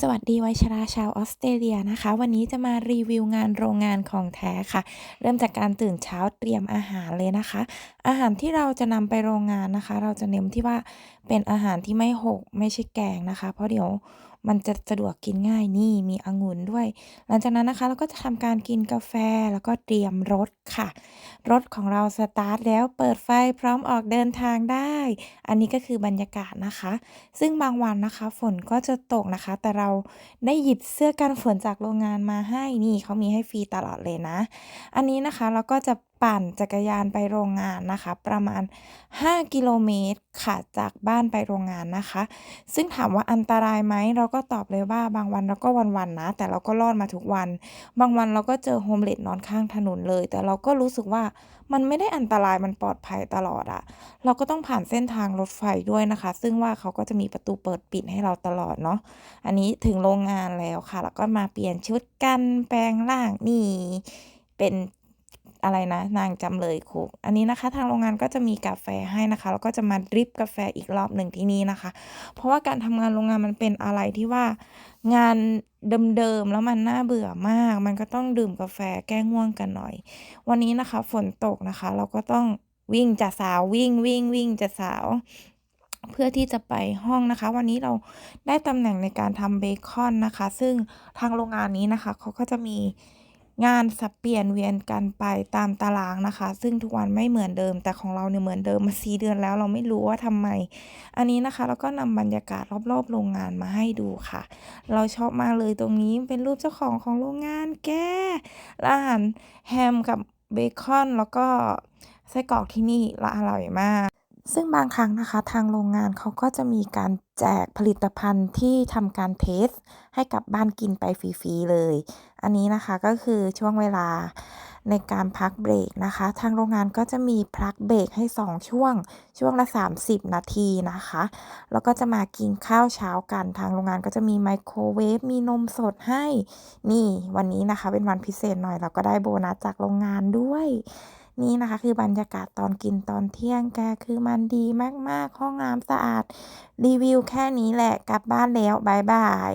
สวัสดีวัยชราชาวออสเตรเลียนะคะ วันนี้จะมารีวิวงานโรงงานของแท้ค่ะ เริ่มจากการตื่นเช้าเตรียมอาหารเลยนะคะ อาหารที่เราจะนำไปโรงงานนะคะ เราจะเน้นที่ว่าเป็นอาหารที่ไม่หกไม่ใช่แกงนะคะ เพราะเดี๋ยว มันจะสะดวกกินง่ายนี่มีองุ่นด้วย หลังจากนั้นนะคะเราก็จะทำการกินกาแฟแล้วก็เตรียมรถค่ะ รถของเราสตาร์ทแล้วเปิดไฟพร้อมออกเดินทางได้ อันนี้ก็คือบรรยากาศนะคะ ซึ่งบางวันนะคะฝนก็จะตกนะคะ แต่เราได้หยิบเสื้อกันฝนจากโรงงานมาให้นี่เขามีให้ฟรีตลอดเลยนะ อันนี้นะคะเราก็จะ ปั่นจักรยานไปโรงงานนะคะ ประมาณ 5 กิโลเมตรค่ะจากบ้านไปโรงงานนะคะ ซึ่งถามว่าอันตรายไหมเราก็ตอบเลยว่าบางวันเราก็วันๆนะ แต่เราก็รอดมาทุกวัน บางวันเราก็เจอโฮมเลสนอนข้างถนนเลย แต่เราก็รู้สึกว่ามันไม่ได้อันตรายมันปลอดภัยตลอดอะเราก็ต้องผ่านเส้นทางรถไฟด้วยนะคะ ซึ่งว่าเขาก็จะมีประตูเปิดปิดให้เราตลอดเนาะอันนี้ถึงโรงงานแล้วค่ะ แล้วก็มาเปลี่ยนชุดกันแปลงร่างนี่เป็น อะไรนะ นางจำเลยคุก อันนี้นะคะ ทางโรงงานก็จะมีกาแฟให้นะคะ แล้วก็จะมาดริปกาแฟอีกรอบหนึ่งที่นี่นะคะ เพราะว่าการทำงานโรงงานมันเป็นอะไรที่ว่างานเดิมๆแล้วมันน่าเบื่อมาก มันก็ต้องดื่มกาแฟแก้ง่วงกันหน่อย วันนี้นะคะฝนตกนะคะ เราก็ต้องวิ่งจะสาววิ่งวิ่งวิ่งจะสาวเพื่อที่จะไปห้องนะคะ วันนี้เราได้ตำแหน่งในการทำเบคอนนะคะ ซึ่งทางโรงงานนี้นะคะเขาก็จะมี งานสับเปลี่ยนเวียนกันไปตามตารางนะคะ ซึ่งทุกวันไม่เหมือนเดิม แต่ของเราเนี่ยเหมือนเดิมมาสี่เดือนแล้วเราไม่รู้ว่าทำไม อันนี้นะคะเราก็นำบรรยากาศรอบๆโรงงานมาให้ดูค่ะ เราชอบมากเลยตรงนี้เป็นรูปเจ้าของของโรงงานแกและอาหารแฮมกับเบคอนแล้วก็ไส้กรอกที่นี่ละอร่อยมาก ซึ่งบางครั้งนะคะทางโรงงานเขาก็จะมีการแจกผลิตภัณฑ์ที่ทำการเทส ให้กับบ้านกินไปฟรีๆเลย อันนี้นะคะก็คือช่วงเวลาในการพักเบรกนะคะ ทางโรงงานก็จะมีพักเบรกให้ 2 ช่วง ช่วงละ 30 นาทีนะคะ แล้วก็จะมากินข้าวเช้ากัน ทางโรงงานก็จะมีไมโครเวฟ มีนมสดให้ นี่วันนี้นะคะเป็นวันพิเศษหน่อยเราก็ได้โบนัสจากโรงงานด้วย นี่นะคะคือบรรยากาศตอนกินตอนเที่ยงแกคือมันดีมากๆ ห้องน้ำสะอาด รีวิวแค่นี้แหละกลับบ้านแล้วบายบาย